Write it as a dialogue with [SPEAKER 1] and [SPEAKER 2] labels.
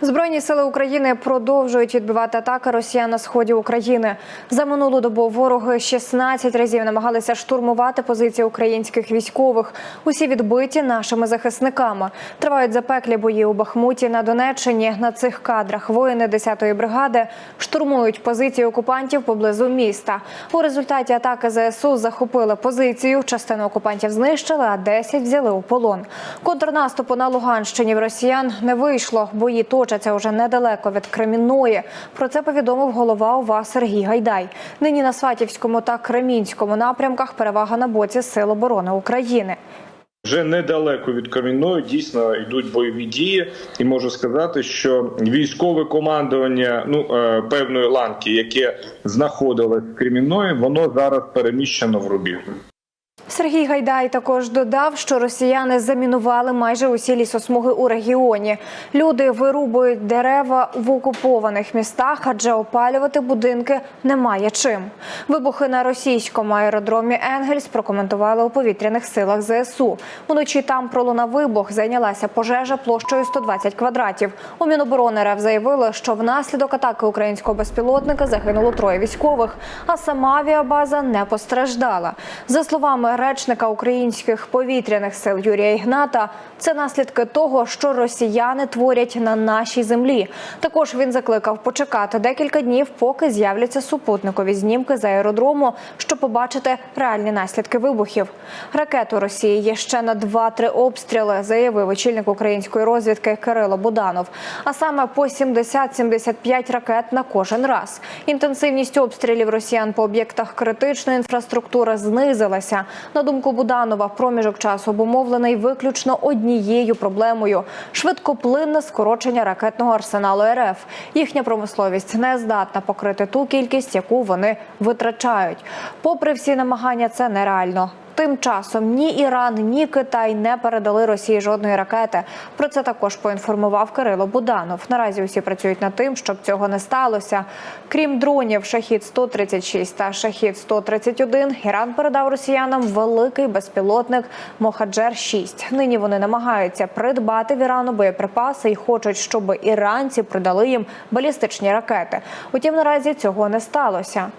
[SPEAKER 1] Збройні сили України продовжують відбивати атаки росіян на сході України. За минулу добу вороги 16 разів намагалися штурмувати позиції українських військових. Усі відбиті нашими захисниками. Тривають запеклі бої у Бахмуті на Донеччині. На цих кадрах воїни 10-ї бригади штурмують позиції окупантів поблизу міста. У результаті атаки ЗСУ захопили позицію. Частину окупантів знищили, а 10 взяли у полон. Контрнаступу на Луганщині в росіян не вийшло. Бої точаться уже недалеко від Кремінної. Про це повідомив голова ОВА Сергій Гайдай. Нині на Сватівському та Кремінському напрямках перевага на боці Сил оборони України.
[SPEAKER 2] Вже недалеко від Кам'яної дійсно йдуть бойові дії, і можу сказати, що військове командування ну е, певної ланки, яке знаходилось в Кремінної, воно зараз переміщено в Рубіж.
[SPEAKER 1] Сергій Гайдай також додав, що росіяни замінували майже усі лісосмуги у регіоні. Люди вирубують дерева в окупованих містах, адже опалювати будинки немає чим. Вибухи на російському аеродромі Енгельс прокоментували у повітряних силах ЗСУ. Уночі там пролунав вибух, зайнялася пожежа площею 120 квадратів. У Міноборони РФ заявили, що внаслідок атаки українського безпілотника загинуло троє військових, а сама авіабаза не постраждала. За словами речника українських повітряних сил Юрія Ігната, це наслідки того, що росіяни творять на нашій землі. Також він закликав почекати декілька днів, поки з'являться супутникові знімки з аеродрому, щоб побачити реальні наслідки вибухів. Ракету Росії є ще на 2-3 обстріли, заявив очільник української розвідки Кирило Буданов. А саме по 70-75 ракет на кожен раз. Інтенсивність обстрілів росіян по об'єктах критичної інфраструктури знизилася. На думку Буданова, проміжок часу обумовлений виключно однією проблемою швидкоплинне скорочення ракетного арсеналу РФ. Їхня промисловість не здатна покрити ту кількість, яку вони витрачають. Попри всі намагання, це нереально. Тим часом ні Іран, ні Китай не передали Росії жодної ракети. Про це також поінформував Кирило Буданов. Наразі усі працюють над тим, щоб цього не сталося. Крім дронів, шахід 136 та шахід 131 Іран передав росіянам великий безпілотник Мохаджер 6 Нині вони намагаються придбати в Ірану боєприпаси і хочуть, щоб іранці придали їм балістичні ракети. Утім, наразі цього не сталося.